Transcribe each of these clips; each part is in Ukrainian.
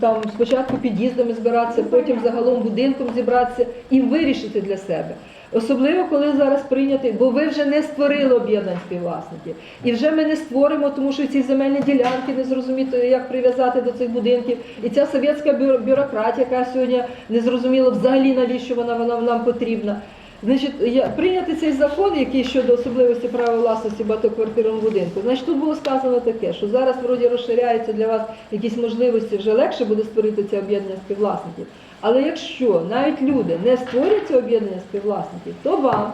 Там спочатку під'їздами збиратися, потім загалом будинком зібратися і вирішити для себе. Особливо, коли зараз прийняти, бо ви вже не створили об'єднань співвласників. І вже ми не створимо, тому що ці земельні ділянки не зрозуміти, як прив'язати до цих будинків. І ця совєтська бюро- бюрократія, яка сьогодні не зрозуміла взагалі навіщо вона, вона нам потрібна. Значить, я, прийняти цей закон, який щодо особливості права власності багатоквартирному будинку. Значить, тут було сказано таке, що зараз вроді розширяються для вас якісь можливості, вже легше буде створити це об'єднання співвласників. Але якщо навіть люди не створять це об'єднання співвласників, то вам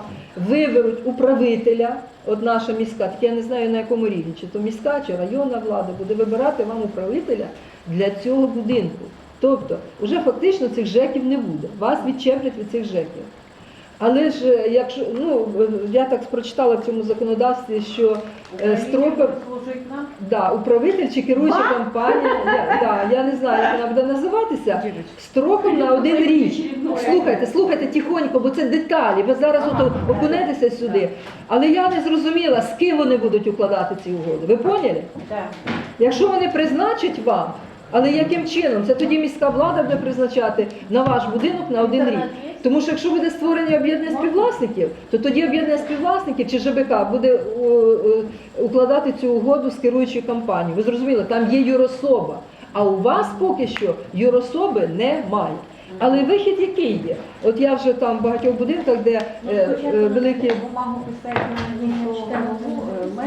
виберуть управителя, от наша міська, так я не знаю на якому рівні, чи то міська, чи районна влада буде вибирати вам управителя для цього будинку. Тобто, вже фактично цих ЖЕКів не буде. Вас відчеплять від цих ЖЕКів. Але ж е, якщо ну е, я так прочитала в цьому законодавстві, що е, нам. да, управитель чи керуюча компанія, я, да, я не знаю, як вона буде називатися, строком на один рік. Слухайте, слухайте тихонько, бо це деталі. Ви зараз от окунетеся сюди. Але я не зрозуміла, з ким вони будуть укладати ці угоди. Ви поняли? Так. Якщо вони призначать вам, але яким чином? Це тоді міська влада буде призначати на ваш будинок на один рік. Тому що якщо буде створення об'єднання співвласників, то тоді об'єднання співвласників чи ЖБК буде укладати цю угоду з керуючою компанією. Ви зрозуміли, там є юрособа. А у вас поки що юрособи немає. Але вихід який є? От я вже там в багатьох будинках, де Ну, е, е, великі.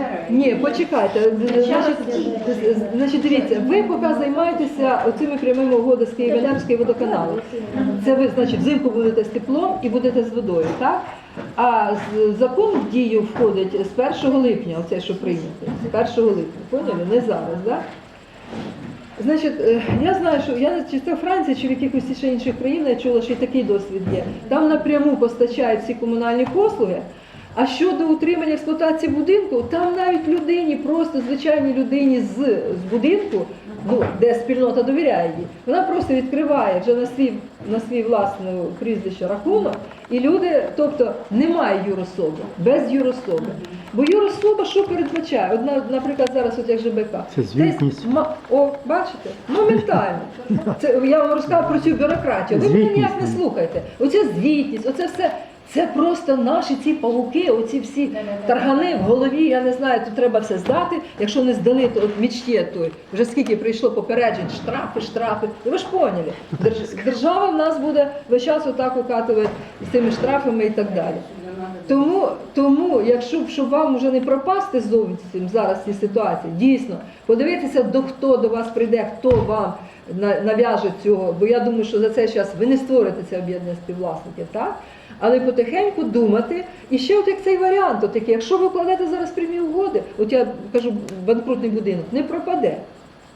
Мера. Ні, почекайте. Значить, значить, дивіться, ви поки займаєтеся оцими прямими угодами з Київенерської водоканалу. Це ви, значить, взимку будете з теплом і будете з водою, так? А з- закон в дію входить з 1 липня, оце що прийнято, з 1 липня, поняли? Не зараз, так? Значить, е, я знаю, що я чи це в Франції, чи в якихось ще інших країнах я чула, що і такий досвід є. Там напряму постачають всі комунальні послуги. А щодо утримання експлуатації будинку, там навіть людині, просто звичайній людині з, з будинку, ну де спільнота довіряє їй, вона просто відкриває вже на свій на свій власне прізвище рахунок, і люди, тобто немає юрособи, без юрособи. Бо юрособа що передбачає? Одна, наприклад, зараз от як ЖБК. Це звітність. Десь ма- О, бачите? Моментально. Це я вам розказав про цю бюрократію. Ви мене ніяк не слухайте. Оця звітність, оце все. Це просто наші ці павуки, оці всі таргани в голові. Я не знаю, тут треба все здати. Якщо не здали, то от мічті той. Вже скільки прийшло попереджень, штрафи, штрафи. І ви ж поняли, держ- держава в нас буде весь час отак укатувати з цими штрафами і так далі. Тому, тому, якщо щоб вам вже не пропасти зовсім зараз в цій ситуації, дійсно подивитися, до хто до вас прийде, хто вам на- нав'яже цього, бо я думаю, що за цей час ви не створите це об'єднання співвласників, так? Але потихеньку думати. І ще от як цей варіант, от такий, якщо ви вкладете зараз прямі угоди, от я кажу, банкрутний будинок не пропаде.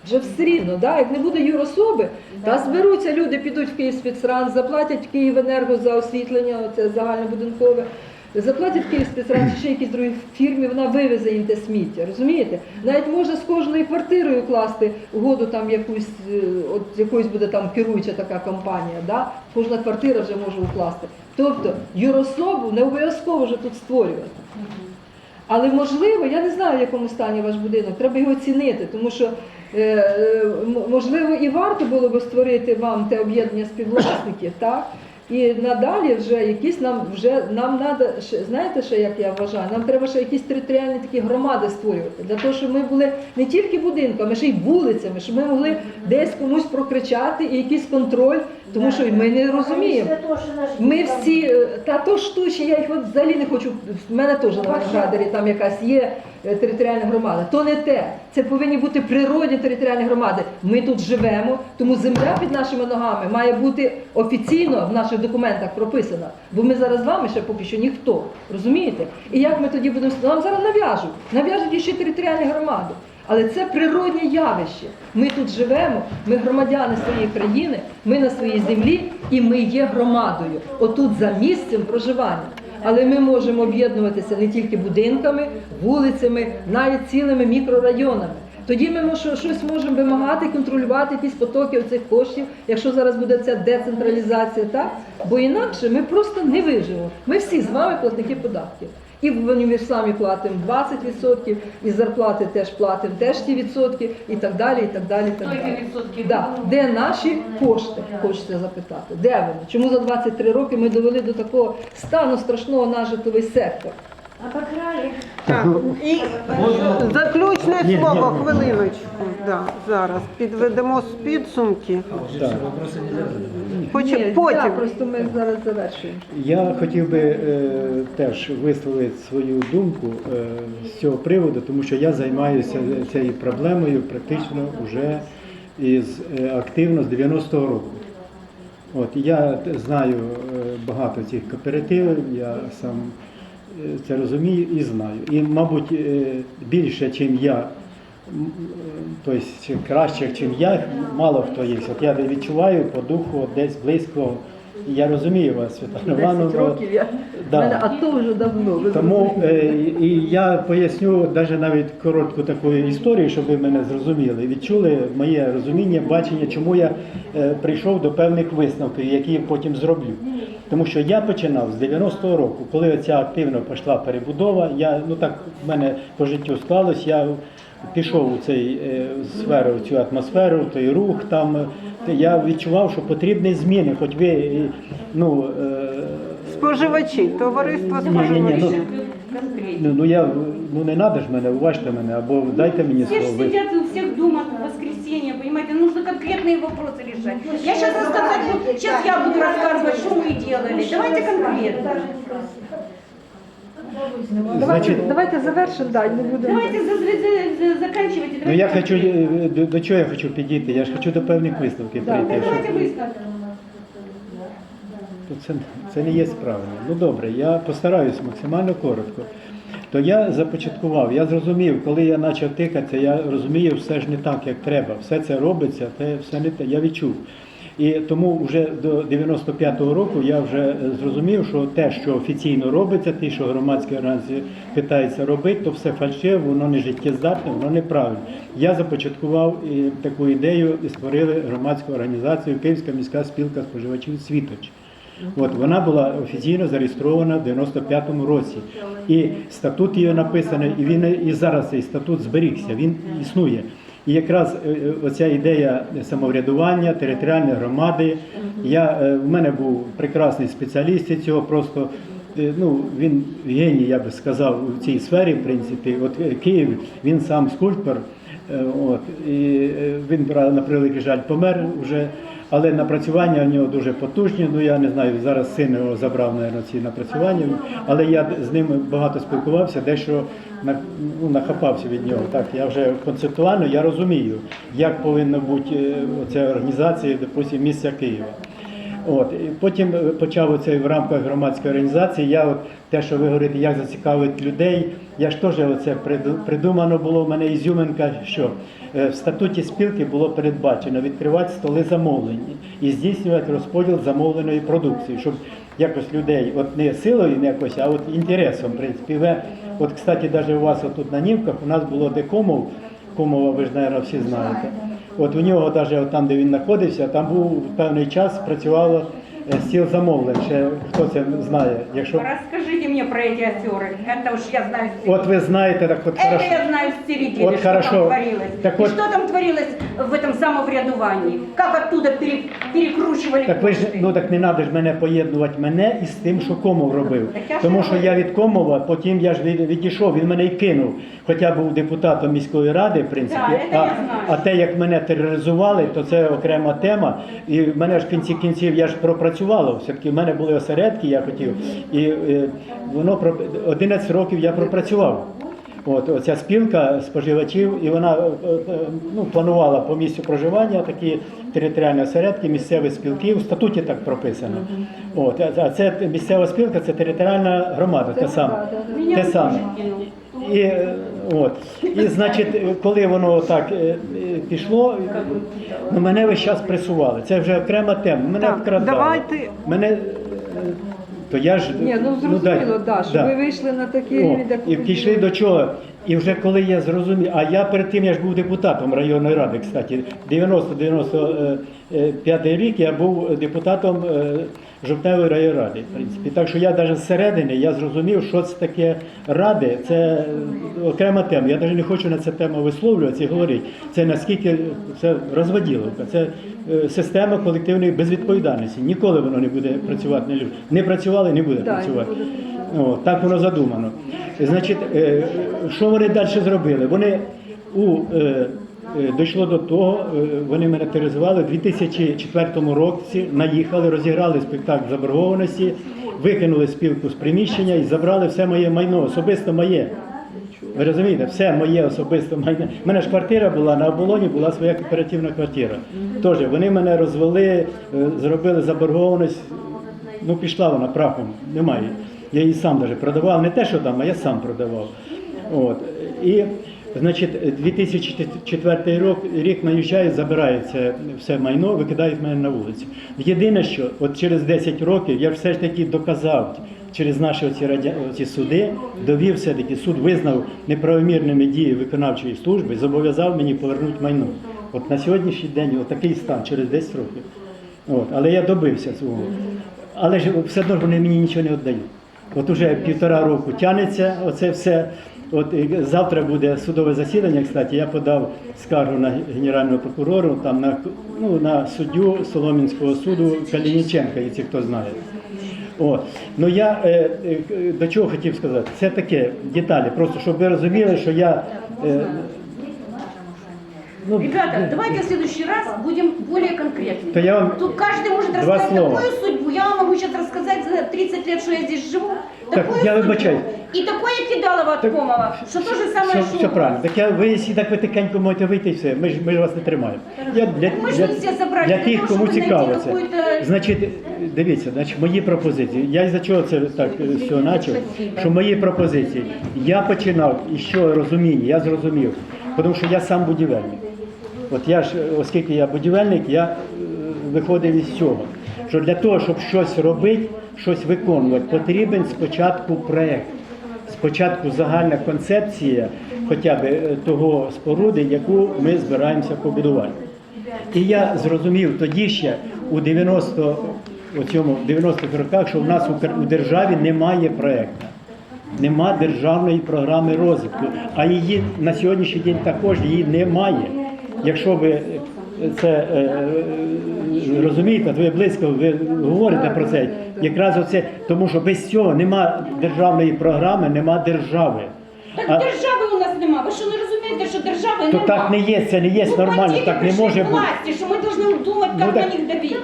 Вже все рівно, да? як не буде юрособи, та зберуться люди, підуть в Київспецран, заплатять в Київенерго за освітлення, оце загальнобудинкове, заплатять в Київспецран чи ще якісь другі фірмі, вона вивезе їм те сміття, розумієте? Навіть можна з кожною квартирою класти угоду там якусь, е, от якоюсь буде там керуюча така компанія, да? кожна квартира вже може укласти. Тобто юрособу не обов'язково вже тут створювати. Але можливо, я не знаю, в якому стані ваш будинок, треба його цінити, тому що е, е, можливо і варто було би створити вам те об'єднання співвласників, так? І надалі вже якісь нам вже нам треба, знаєте, ще як я вважаю, нам треба ще якісь територіальні такі громади створювати, для того, щоб ми були не тільки будинками, ще й вулицями, щоб ми могли десь комусь прокричати і якийсь контроль, тому що ми не розуміємо. Ми всі, е, та то штучні, я їх от взагалі не хочу. В мене теж на Виноградарі там якась є е, територіальна громада. То не те. Це повинні бути природні територіальні громади. Ми тут живемо, тому земля під нашими ногами має бути офіційно в наших документах прописана. Бо ми зараз з вами ще поки що ніхто. Розумієте? І як ми тоді будемо нам зараз нав'яжуть? Нав'яжуть іще територіальні громади. Але це природне явище. Ми тут живемо, ми громадяни своєї країни, ми на своїй землі і ми є громадою. Отут за місцем проживання. Але ми можемо об'єднуватися не тільки будинками, вулицями, навіть цілими мікрорайонами. Тоді ми щось можемо вимагати, контролювати якісь потоки цих коштів, якщо зараз буде ця децентралізація, так? Бо інакше ми просто не виживемо. Ми всі з вами платники податків. І в універсамі платимо 20%, і зарплати теж платимо теж ті відсотки, і так далі, і так далі. І так далі. Да. Де наші кошти, хочеться запитати? Де вони? Чому за 23 роки ми довели до такого стану страшного наш житловий сектор? Обокрали. Так, і заключне слово, хвилиночку. Да, зараз підведемо з підсумки. Так. Потім, Ні, потім. да, просто ми зараз завершуємо. Я хотів би е, теж висловити свою думку е, з цього приводу, тому що я займаюся цією проблемою практично вже із е, активно з 90-го року. От я т- знаю е, багато цих кооперативів, я сам е, це розумію і знаю. І, мабуть, е, більше, ніж я, тобто чи краще, ніж я, мало хто є. От я відчуваю по духу десь близько. Я розумію вас, Світлана 10 Івановна. Да. мене АТО вже давно. ви Тому е, і я поясню навіть навіть коротку таку історію, щоб ви мене зрозуміли, відчули моє розуміння, бачення, чому я е, прийшов до певних висновків, які я потім зроблю. Тому що я починав з 90-го року, коли ця активно пішла перебудова. Я ну так в мене по життю склалось. Я пішов у цей е, сферу, в цю атмосферу, в той рух там. е, Я відчував, що потрібні зміни, хоч ви е, ну. е, Споживачі, товариство ні, ні, ні, ну, споживачів. Конкретно. Ну, ну я ну не надо ж мене, уважте мене, або дайте мені Все же слово. Ви- сидят у всех дома в воскресенье, понимаете, нужно конкретные вопросы решать. Я сейчас рассказать, сейчас я буду рассказывать, что мы делали. Давайте конкретно. Давайте, Значить, давайте завершимо, да, не будемо. Давайте за- за- за- ну я хочу е, до, до чого я хочу підійти? Я ж хочу до певних висновків Да, прийти. Давайте щоб- выставку. То це, це не є правильно. Ну добре, я постараюсь максимально коротко. То я започаткував, я зрозумів, коли я почав тикатися, я розумію, все ж не так, як треба. Все це робиться, те все не те. Я відчув. І тому вже до 95-го року я вже е, зрозумів, що те, що офіційно робиться, те, що громадські організації питаються робити, то все фальшиве, воно не життєздатне, воно неправильно. Я започаткував таку ідею і створили громадську організацію Київська міська спілка споживачів Світоч. От вона була офіційно зареєстрована в 95-му році. І статут її написаний, і він і зараз цей статут зберігся, він існує. І якраз е, е, оця ідея самоврядування, територіальної громади. Я, е, в мене був прекрасний спеціаліст цього, просто ну, він геній, я би сказав, у цій сфері, в принципі. От Київ, він сам скульптор. Е, От, і е, він на превеликий жаль помер вже, але напрацювання у нього дуже потужні. Ну я не знаю, зараз син його забрав, мабуть, ці напрацювання, але я з ним багато спілкувався, дещо ну, нахапався від нього. Так, я вже концептуально я розумію, як повинна бути е, оця організація, допустим, місця Києва. От і потім е, почав оце в рамках громадської організації. Я от те, що ви говорите, як зацікавити людей. Я ж теж оце приду- придумано було в мене ізюминка, що е, в статуті спілки було передбачено відкривати столи замовлень і здійснювати розподіл замовленої продукції, щоб якось людей, от не силою не якось, а от інтересом, в принципі. Ви, от, кстати, навіть у вас тут на Нівках у нас було декомов, Комова, ви ж, мабуть, всі знаєте. От у нього, навіть там, де він знаходився, там був певний час працювало е, стіл замовлень. Ще хто це знає? Якщо Расскажите мне про эти озера. Это уж я знаю. с от ви знаєте, так от Это хорошо. я знаю с середины, Вот что хорошо. там творилось. Так И вот- что там творилось в этом самоврядувании. Как оттуда пере- перекручивали Так ви ж ну так не треба ж мене поєднувати мене із тим, що Комов робив. Тому що я від Комова, потім я ж відійшов, він мене й кинув. Хоча був депутатом міської ради, в принципі. Да, а, а те, як мене тероризували, то це окрема тема. І в мене ж в кінці кінців я ж пропрацювала. Все-таки в мене були осередки, я хотів. І е, воно про 11 років я пропрацював. От оця спілка споживачів, і вона е, е, ну, планувала по місцю проживання такі територіальні осередки, місцеві спілки. У статуті так прописано. От, а- це місцева спілка, це територіальна громада, те саме. Те саме. І, е, от. і значить, коли воно так пішло, ну, мене весь час пресували. Це вже окрема тема. Мене Так, вкрадали. давайте- Мене, то я ж, Ні, ну дай- зрозуміло, да, що да. ви вийшли на такий О, рівень, як і пішли до чого? І вже коли я зрозумів, а я перед тим я ж був депутатом районної ради, кстати, 90-95 рік я був депутатом е, Жовтневої райради. В принципі. Так що я навіть зсередини я зрозумів, що це таке ради, це е, окрема тема. Я навіть не хочу на цю тему висловлюватися і говорити. Це наскільки це розводіловка, це е, система колективної безвідповідальності. Ніколи воно не буде працювати на людях. Не працювали, не буде працювати. О, так воно задумано. Значить, е, що вони далі зробили? Вони у, дійшло до того, е, вони мене тероризували у 2004 році, наїхали, розіграли спектакль заборгованості, викинули спілку з приміщення і забрали все моє майно, особисто моє. Ви розумієте, все моє особисто майно. У мене ж квартира була на оболоні, була своя кооперативна квартира. Тож вони мене розвели, е, зробили заборгованість. Ну, пішла вона прахом, немає. Я її сам навіть продавав, не те, що там, а я сам продавав. От. І, значить, 2004 рік, рік наїжджає, забирається все майно, викидають мене на вулицю. Єдине, що от через 10 років я все ж таки доказав через наші оці, радя... оці суди, довів все-таки, суд визнав неправомірними дії виконавчої служби зобов'язав мені повернути майно. От на сьогоднішній день такий стан через 10 років. От. Але я добився свого. Але ж все одно вони мені нічого не віддають. От уже півтора року тягнеться оце все. От завтра буде судове засідання. Кстати, я подав скаргу на генерального прокурора, там на ну на суддю Соломінського суду Калініченка, якщо хто знає. О, ну я е, е, до чого хотів сказати, це таке деталі, просто щоб ви розуміли, що я. Е, ну, Ребята, давайте в следующий раз будем более конкретны. То я вам Тут каждый может два рассказать слова. такую судьбу. Могу сейчас рассказать за 30 лет, что я здесь живу. Так, такую я судьбу. вибачаюсь. И такое кидалово от Так, Комова, что то же самое, все, что все правильно. Так я ви якщо так ви тихенько можете вийти і все. Ми ж ми ж вас не тримаємо. Я для, Ми ж для, всі забрали для тих, кому щоб цікаво це. какую-то- Значить, дивіться, значить, мої пропозиції. Я із-за чого це так е, з почав? Що мої пропозиції. Я починав і що розуміння, я зрозумів, тому що я сам будівельник. От я ж, оскільки я будівельник, я е, виходив із цього. Що для того, щоб щось робити, щось виконувати, потрібен спочатку проєкт. Спочатку загальна концепція хоча б е, того споруди, яку ми збираємося побудувати. І я зрозумів тоді ще у 90 у цьому 90-х роках, що в нас у державі немає проєкту. Нема державної програми розвитку, а її на сьогоднішній день також її немає. Якщо ви це е, е, розумієте, то ви близько ви говорите про це. Якраз оце, тому що без цього нема державної програми, нема держави. Так А- держави у нас нема. Ви що не розумієте, що держави То нема? так не є, це не є Ну, нормально, бандити так не пришли може к бути. власти, що ми повинні думати, Ну, як так- на них давити.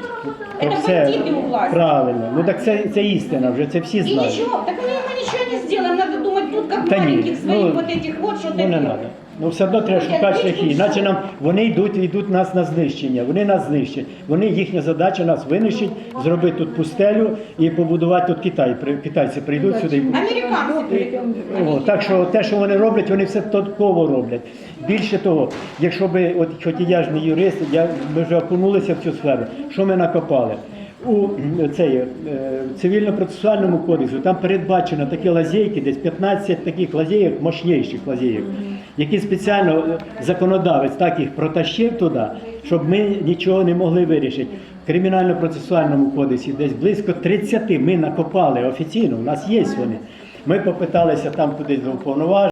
То Это все бандити у власти. правильно. Ну так це, це істина, вже це всі И знають. ничего, так мы, мы ничего не сделаем, надо думать тут, как Та ні, маленьких своих ну, вот этих вот что-то Ну не делать. треба. Ну все одно треба шукати шляхи. Іначе нам вони йдуть, йдуть нас на знищення. Вони нас знищать. Вони їхня задача нас винищить, зробити тут пустелю і побудувати тут Китай. При- Китайці прийдуть сюди. і будуть. О, так що те, що вони роблять, вони все додатково роблять. Більше того, якщо би, от хоч і я ж не юрист, я, ми вже окунулися в цю сферу, що ми накопали? У цей, е, цивільно-процесуальному кодексі там передбачено такі лазейки, десь 15 таких лазейок, мощніших лазейок, які спеціально е, законодавець так їх протащив туди, щоб ми нічого не могли вирішити. В кримінально-процесуальному кодексі десь близько 30 ми накопали офіційно, у нас є вони. Ми попиталися там кудись до уповноважених.